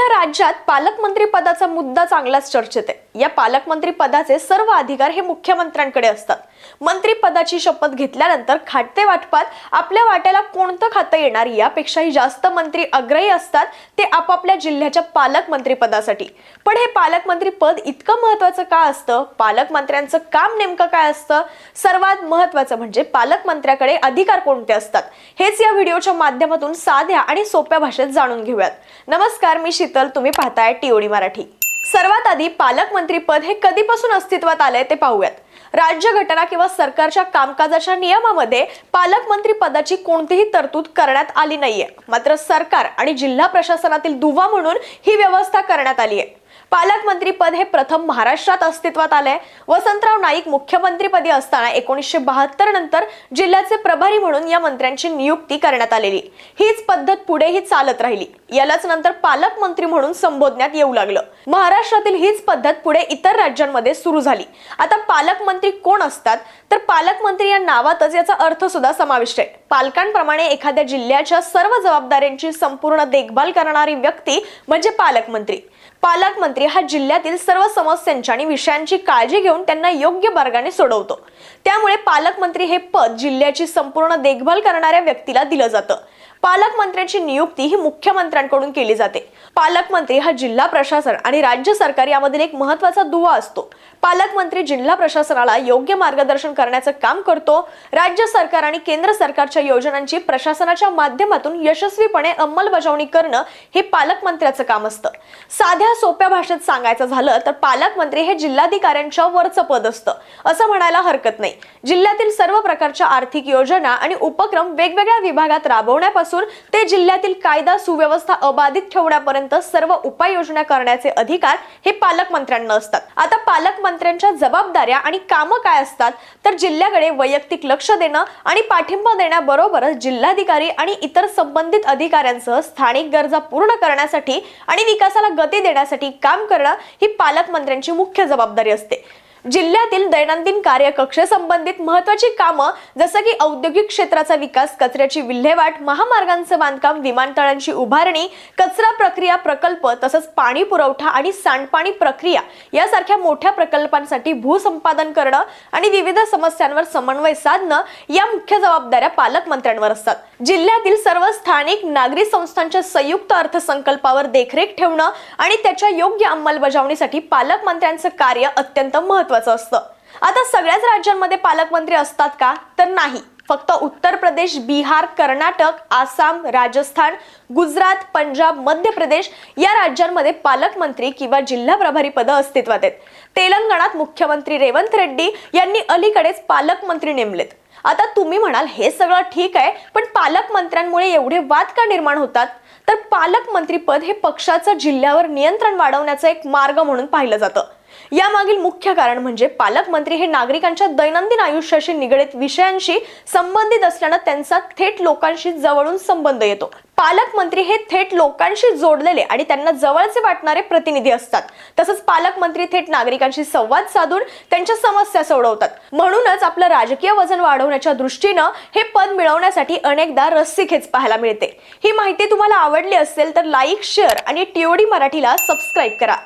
सध्या राज्यात पालकमंत्री पदाचा मुद्दा चांगलाच चर्चेत आहे. या पालकमंत्री पदाचे सर्व अधिकार हे मुख्यमंत्र्यांकडे असतात. मंत्री पदाची शपथ घेतल्यानंतर खाते वाटपात आपल्या वाट्याला कोणतं खातं येणार यापेक्षाही जास्त मंत्री अग्रही असतात ते आपापल्या जिल्ह्याच्या पालकमंत्री पदासाठी. पण हे पालकमंत्री पद इतकं महत्वाचं का असतं? पालकमंत्र्यांचं काम नेमकं काय असतं? सर्वात महत्वाचं म्हणजे पालकमंत्र्याकडे अधिकार कोणते असतात? हेच या व्हिडिओच्या माध्यमातून साध्या आणि सोप्या भाषेत जाणून घेऊयात. नमस्कार मी शीतल तुम्ही पाहताय टीओडी मराठी. सर्वात आधी पालकमंत्री पद हे कधीपासून अस्तित्वात आलंय ते पाहूयात. राज्यघटना किंवा सरकारच्या कामकाजाच्या नियमामध्ये पालकमंत्री पदाची कोणतीही तरतूद करण्यात आली नाहीये. मात्र सरकार आणि जिल्हा प्रशासनातील दुवा म्हणून ही व्यवस्था करण्यात आली आहे पालकमंत्रीपद हे प्रथम महाराष्ट्रात अस्तित्वात आलंय. वसंतराव नाईक मुख्यमंत्रीपदी असताना एकोणीसशे बहात्तर नंतर जिल्ह्याचे प्रभारी म्हणून या मंत्र्यांची नियुक्ती करण्यात आलेली. हीच पद्धत पुढेही चालत राहिली. यालाच नंतर पालकमंत्री म्हणून संबोधण्यात येऊ लागलं. महाराष्ट्रातील हीच पद्धत पुढे इतर राज्यांमध्ये सुरू झाली. आता पालकमंत्री कोण असतात? तर पालकमंत्री या नावातच याचा अर्थ सुद्धा समाविष्ट आहे. पालकांप्रमाणे एखाद्या जिल्ह्याच्या सर्व जबाबदाऱ्यांची संपूर्ण देखभाल करणारी व्यक्ती म्हणजे पालकमंत्री. पालकमंत्री हा जिल्ह्यातील सर्व समस्यांची आणि विषयांची काळजी घेऊन त्यांना योग्य मार्गाने सोडवतो. त्यामुळे पालकमंत्री हे पद जिल्ह्याची संपूर्ण देखभाल करणाऱ्या व्यक्तीला दिलं जातं. पालकमंत्र्यांची नियुक्ती ही मुख्यमंत्र्यांकडून केली जाते. पालकमंत्री हा जिल्हा प्रशासन आणि राज्य सरकार यामधील एक महत्त्वाचा दुवा असतो. पालकमंत्री जिल्हा प्रशासनाला योग्य मार्गदर्शन करण्याचं काम करतो. राज्य सरकार आणि केंद्र सरकारच्या योजनांची प्रशासनाच्या माध्यमातून यशस्वीपणे अंमलबजावणी करणं हे पालकमंत्र्याचं काम असतं. साध्या सोप्या भाषेत सांगायचं झालं तर पालकमंत्री हे जिल्हाधिकाऱ्यांच्या वरचं पद असतं. असं म्हणायला हरकत नाही. जिल्ह्यातील सर्व प्रकारच्या आर्थिक योजना आणि उपक्रम वेगवेगळ्या विभागात राबवण्यापासून ते जिल्ह्यातील कायदा सुव्यवस्था अबाधित ठेवण्यापर्यंत सर्व उपाययोजना करण्याचे अधिकार हे पालकमंत्र्यांना असतात. आता पालकमंत्र्यांच्या जबाबदाऱ्या आणि कामं काय असतात तर जिल्ह्याकडे वैयक्तिक लक्ष देणं आणि पाठिंबा देण्याबरोबरच जिल्हाधिकारी आणि इतर संबंधित अधिकाऱ्यांसह स्थानिक गरजा पूर्ण करण्यासाठी आणि विकासाला गती देण्यासाठी काम करणं ही पालकमंत्र्यांची मुख्य जबाबदारी असते. जिल्ह्यातील दैनंदिन कार्य कक्षेसंबंधित महत्वाची कामं जसं की औद्योगिक क्षेत्राचा विकास कचऱ्याची विल्हेवाट महामार्गांचं बांधकाम विमानतळांची उभारणी कचरा प्रक्रिया प्रकल्प तसंच पाणी पुरवठा आणि सांडपाणी प्रक्रिया यासारख्या मोठ्या प्रकल्पांसाठी भूसंपादन करणं आणि विविध समस्यांवर समन्वय साधणं या मुख्य जबाबदाऱ्या पालकमंत्र्यांवर असतात. जिल्ह्यातील सर्व स्थानिक नागरी संस्थांच्या संयुक्त अर्थसंकल्पावर देखरेख ठेवणं आणि त्याच्या योग्य अंमलबजावणीसाठी पालकमंत्र्यांचं कार्य अत्यंत महत्वाचं असतं. आता सगळ्याच राज्यांमध्ये पालकमंत्री असतात का? तर नाही. फक्त उत्तर प्रदेश बिहार कर्नाटक आसाम राजस्थान गुजरात पंजाब मध्य प्रदेश या राज्यांमध्ये पालकमंत्री किंवा जिल्हा प्रभारी पद अस्तित्वात आहेत. तेलंगणात मुख्यमंत्री रेवंत रेड्डी यांनी अलीकडेच पालकमंत्री नेमलेत. आता तुम्ही म्हणाल हे सगळं ठीक आहे पण पालकमंत्र्यांमुळे एवढे वाद का निर्माण होतात? तर पालकमंत्री पद हे पक्षाचं जिल्ह्यावर नियंत्रण वाढवण्याचा एक मार्ग म्हणून पाहिलं जातं. यामागील मुख्य कारण म्हणजे पालकमंत्री हे नागरिकांच्या दैनंदिन आयुष्याशी निगडीत विषयांशी संबंधित असल्यानं त्यांचा थेट लोकांशी जवळून संबंध येतो. पालकमंत्री हे थेट लोकांशी जोडलेले आणि त्यांना जवळचे वाटणारे प्रतिनिधी असतात. तसंच पालकमंत्री थेट नागरिकांशी संवाद साधून त्यांच्या समस्या सोडवतात. म्हणूनच आपलं राजकीय वजन वाढवण्याच्या दृष्टीनं हे पद मिळवण्यासाठी अनेकदा रस्सीखेच पाहायला मिळते. ही माहिती तुम्हाला आवडली असेल तर लाईक शेअर आणि टीओडी मराठीला सबस्क्राईब करा.